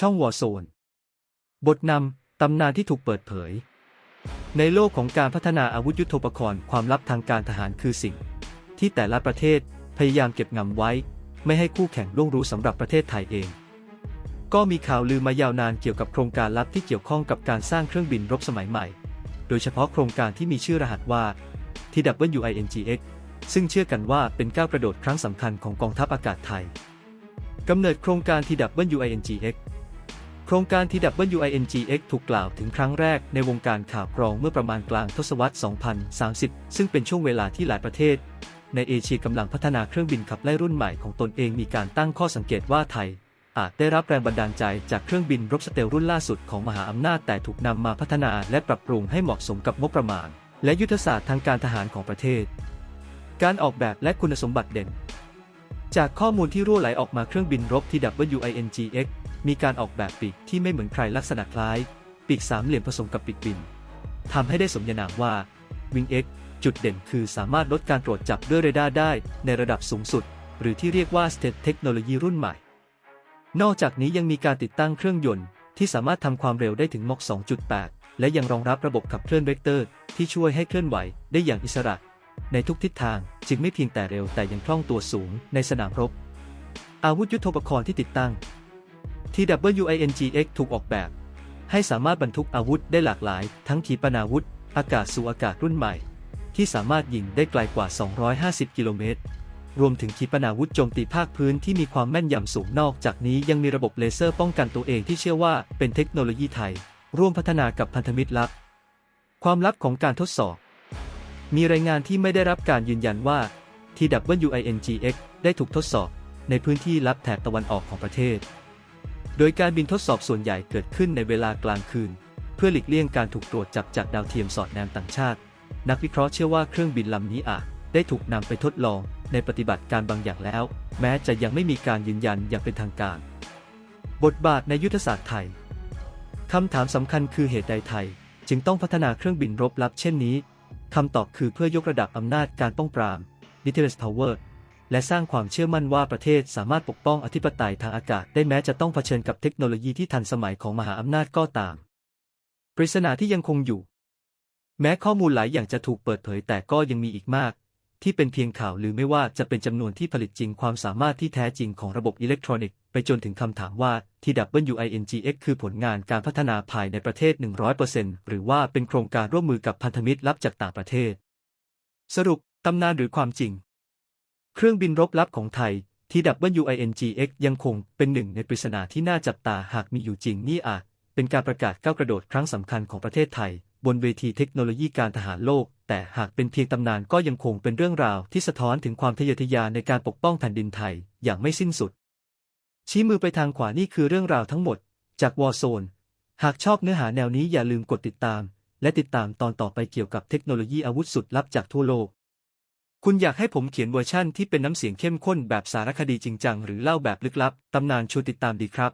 ช่องวอร์โซน บทนำ ตำนานที่ถูกเปิดเผย ในโลกของการพัฒนาอาวุธยุทโธปกรณ์ความลับทางการทหารคือสิ่ง ที่แต่ละประเทศพยายามเก็บงำไว้ ไม่ให้คู่แข่งล่วงรู้สำหรับประเทศไทยเอง ก็มีข่าวลือมายาวนานเกี่ยวกับโครงการลับที่เกี่ยวข้องกับการสร้างเครื่องบินรบสมัยใหม่ โดยเฉพาะโครงการที่มีชื่อรหัสว่า TWINGX ซึ่งเชื่อกันว่าเป็นก้าวกระโดดครั้งสำคัญของกองทัพอากาศไทยกำเนิดโครงการ TWINGX โครงการ TWINGX ถูกกล่าวถึงครั้งแรกในวงการข่าวกรองเมื่อประมาณกลางทศวรรษ 2030 ซึ่งเป็นช่วงเวลาที่หลายประเทศ ในเอเชียกำลังพัฒนาเครื่องบินขับไล่รุ่นใหม่ของตนเองมีการตั้งข้อสังเกตว่าไทย อาจได้รับแรงบันดาลใจจากเครื่องบินรบสเตลรุ่นล่าสุดของมหาอำนาจแต่ถูกนำมาพัฒนาและปรับปรุงให้เหมาะสมกับงบประมาณ และยุทธศาสตร์ทางการทหารของประเทศ การออกแบบและคุณสมบัติเด่น จากข้อมูลที่รั่วไหลออกมาเครื่องบินรบ TWINGX มีการออกแบบปีกที่ไม่เหมือนใครลักษณะคล้าย ปีกสามเหลี่ยมผสมกับปีกบินทำให้ได้สมญานามว่า Wing X จุดเด่นคือสามารถลดการตรวจจับด้วยเรดาร์ได้ในระดับสูงสุด หรือที่เรียกว่า State Technology รุ่นใหม่ นอกจากนี้ยังมีการติดตั้งเครื่องยนต์ที่สามารถทำความเร็วได้ถึงมอก2.8 และยังรองรับระบบขับเคลื่อนเวกเตอร์ ที่ช่วยให้เคลื่อนไหวได้อย่างอิสระ ในทุกทิศทางจึงไม่เพียงแต่เร็วแต่ยังคล่องตัวสูงในสนามรบ อาวุธยุทโธปกรณ์ที่ติดตั้ง TWINGX ถูกออกแบบ ให้สามารถบรรทุกอาวุธได้หลากหลาย ทั้งขีปนาวุธ อากาศสู่อากาศรุ่นใหม่ ที่สามารถยิงได้ไกลกว่า 250 กิโลเมตร รวมถึงขีปนาวุธโจมตีภาคพื้นที่มีความแม่นยำสูงนอกจากนี้ยังมีระบบเลเซอร์ป้องกันตัวเองที่เชื่อว่าเป็นเทคโนโลยีไทย ร่วมพัฒนากับพันธมิตรลับความลับของการทดสอบ มีรายงานที่ไม่ได้รับการยืนยันว่า TWINGX ได้ถูกทดสอบในพื้นที่ลับแถบตะวันออกของประเทศ โดยการบินทดสอบส่วนใหญ่เกิดขึ้นในเวลากลางคืน เพื่อหลีกเลี่ยงการถูกตรวจจับจากดาวเทียมสอดแนมต่างชาติ นักวิเคราะห์เชื่อว่าเครื่องบินลำนี้อาจได้ถูกนำไปทดลองในปฏิบัติการบางอย่างแล้ว แม้จะยังไม่มีการยืนยันอย่างเป็นทางการ บทบาทในยุทธศาสตร์ไทยคำถามสำคัญคือเหตุใดไทย จึงต้องพัฒนาเครื่องบินรบลับเช่นนี้คำตอบคือเพื่อยกระดับอำนาจการป้องปราม deterrence power และสร้างความเชื่อมั่นว่าประเทศสามารถปกป้องอธิปไตยทางอากาศได้แม้จะต้องเผชิญกับเทคโนโลยีที่ทันสมัยของมหาอำนาจก็ตาม ปริศนาที่ยังคงอยู่ แม้ข้อมูลหลายอย่างจะถูกเปิดเผยแต่ก็ยังมีอีกมาก ที่เป็นเพียงข่าวหรือไม่ว่าจะเป็นจำนวนที่ผลิตจริงความสามารถที่แท้จริงของระบบอิเล็กทรอนิกส์ไปจนถึงคำถามว่า TWINGX คือผลงานการพัฒนาภายในประเทศ 100%หรือว่าเป็นโครงการร่วมมือกับพันธมิตรลับจากต่างประเทศ สรุปตำนานหรือความจริง เครื่องบินรบลับของไทย TWINGX ยังคงเป็นหนึ่งในปริศนาที่น่าจับตาหากมีอยู่จริงนี่อาจเป็นการประกาศก้าวกระโดดครั้งสำคัญของประเทศไทย บนเวทีเทคโนโลยีการทหารโลก แต่หากเป็นเพียงตำนานก็ยังคงเป็นเรื่องราวที่สะท้อนถึงความทะเยอทะยานในการปกป้องแผ่นดินไทยอย่างไม่สิ้นสุด ชี้มือไปทางขวานี่คือเรื่องราวทั้งหมด จากวอร์โซนหากชอบเนื้อหาแนวนี้อย่าลืมกดติดตาม และติดตามตอนต่อไปเกี่ยวกับเทคโนโลยีอาวุธสุดลับจากทั่วโลก คุณอยากให้ผมเขียนเวอร์ชั่นที่เป็นน้ำเสียงเข้มข้นแบบสารคดีจริงจังหรือเล่าแบบลึกลับ ตำนานชวนติดตามดีครับ